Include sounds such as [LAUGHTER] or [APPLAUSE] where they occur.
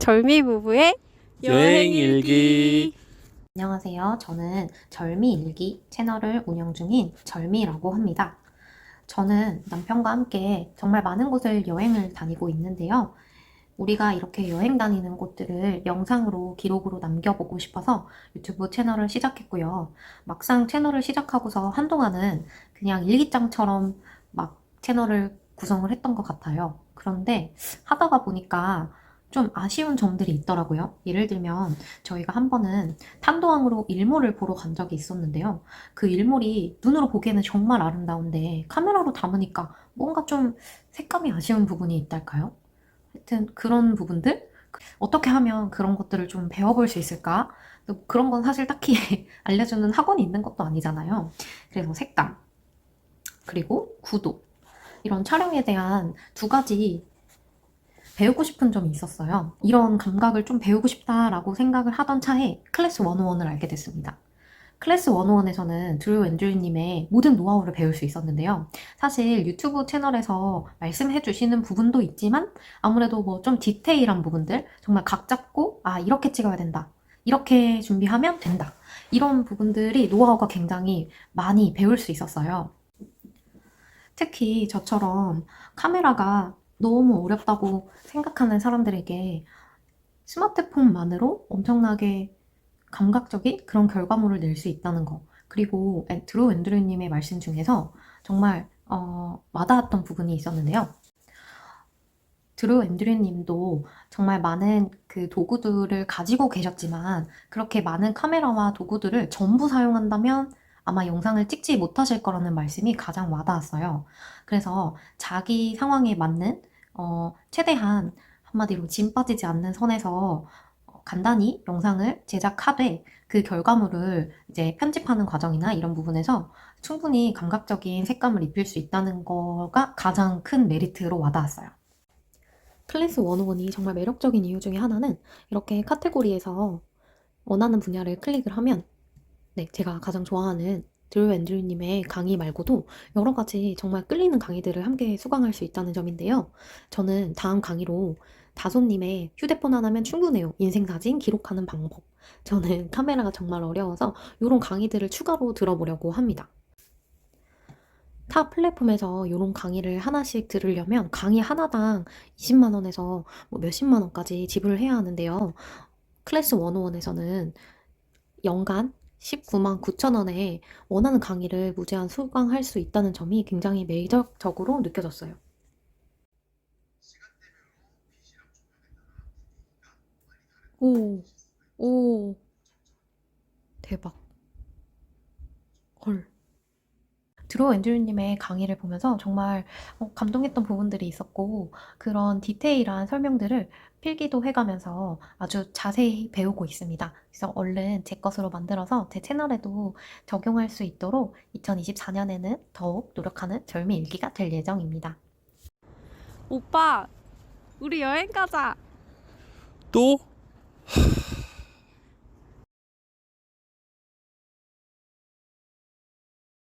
절미 부부의 여행 일기. 안녕하세요. 저는 절미일기 채널을 운영 중인 절미라고 합니다. 저는 남편과 함께 정말 많은 곳을 여행을 다니고 있는데요. 우리가 이렇게 여행 다니는 곳들을 영상으로 기록으로 남겨보고 싶어서 유튜브 채널을 시작했고요. 막상 채널을 시작하고서 한동안은 그냥 일기장처럼 막 채널을 구성을 했던 것 같아요. 그런데 하다가 보니까 좀 아쉬운 점들이 있더라고요. 예를 들면 저희가 한 번은 탄도항으로 일몰을 보러 간 적이 있었는데요. 그 일몰이 눈으로 보기에는 정말 아름다운데 카메라로 담으니까 뭔가 좀 색감이 아쉬운 부분이 있달까요? 하여튼 그런 부분들? 어떻게 하면 그런 것들을 좀 배워볼 수 있을까? 또 그런 건 사실 딱히 [LAUGHS] 알려주는 학원이 있는 것도 아니잖아요. 그래서 색감, 그리고 구도, 이런 촬영에 대한 두 가지 배우고 싶은 점이 있었어요. 이런 감각을 좀 배우고 싶다라고 생각을 하던 차에 클래스 101을 알게 됐습니다. 클래스 101에서는 드루 앤드류님의 모든 노하우를 배울 수 있었는데요. 사실 유튜브 채널에서 말씀해 주시는 부분도 있지만 아무래도 뭐 좀 디테일한 부분들, 정말 각 잡고, 아, 이렇게 찍어야 된다. 이렇게 준비하면 된다. 이런 부분들이 노하우가 굉장히 많이 배울 수 있었어요. 특히 저처럼 카메라가 너무 어렵다고 생각하는 사람들에게 스마트폰만으로 엄청나게 감각적인 그런 결과물을 낼 수 있다는 거. 그리고 앤- 드루 앤드류님의 말씀 중에서 정말 어, 와닿았던 부분이 있었는데요. 드루 앤드류님도 정말 많은 그 도구들을 가지고 계셨지만 그렇게 많은 카메라와 도구들을 전부 사용한다면 아마 영상을 찍지 못하실 거라는 말씀이 가장 와닿았어요. 그래서 자기 상황에 맞는 어, 최대한 한마디로 짐 빠지지 않는 선에서 어, 간단히 영상을 제작하되 그 결과물을 이제 편집하는 과정이나 이런 부분에서 충분히 감각적인 색감을 입힐 수 있다는 거가 가장 큰 메리트로 와닿았어요. 클래스 101이 정말 매력적인 이유 중에 하나는 이렇게 카테고리에서 원하는 분야를 클릭을 하면 네, 제가 가장 좋아하는 드루 앤드류님의 강의 말고도 여러 가지 정말 끌리는 강의들을 함께 수강할 수 있다는 점인데요. 저는 다음 강의로 다솜님의 휴대폰 하나면 충분해요. 인생 사진 기록하는 방법. 저는 [LAUGHS] 카메라가 정말 어려워서 이런 강의들을 추가로 들어보려고 합니다. 타 플랫폼에서 이런 강의를 하나씩 들으려면 강의 하나당 20만 원에서 뭐 몇십만 원까지 지불을 해야 하는데요. 클래스 101에서는 연간 19만 9천 원에 원하는 강의를 무제한 수강할 수 있다는 점이 굉장히 매력적으로 느껴졌어요. 오, 오, 대박. 헐. 드로 앤드류님의 강의를 보면서 정말 어, 감동했던 부분들이 있었고, 그런 디테일한 설명들을 필기도 해가면서 아주 자세히 배우고 있습니다. 그래서 얼른 제 것으로 만들어서 제 채널에도 적용할 수 있도록 2024년에는 더욱 노력하는 절미 일기가 될 예정입니다. 오빠 우리 여행 가자. 또?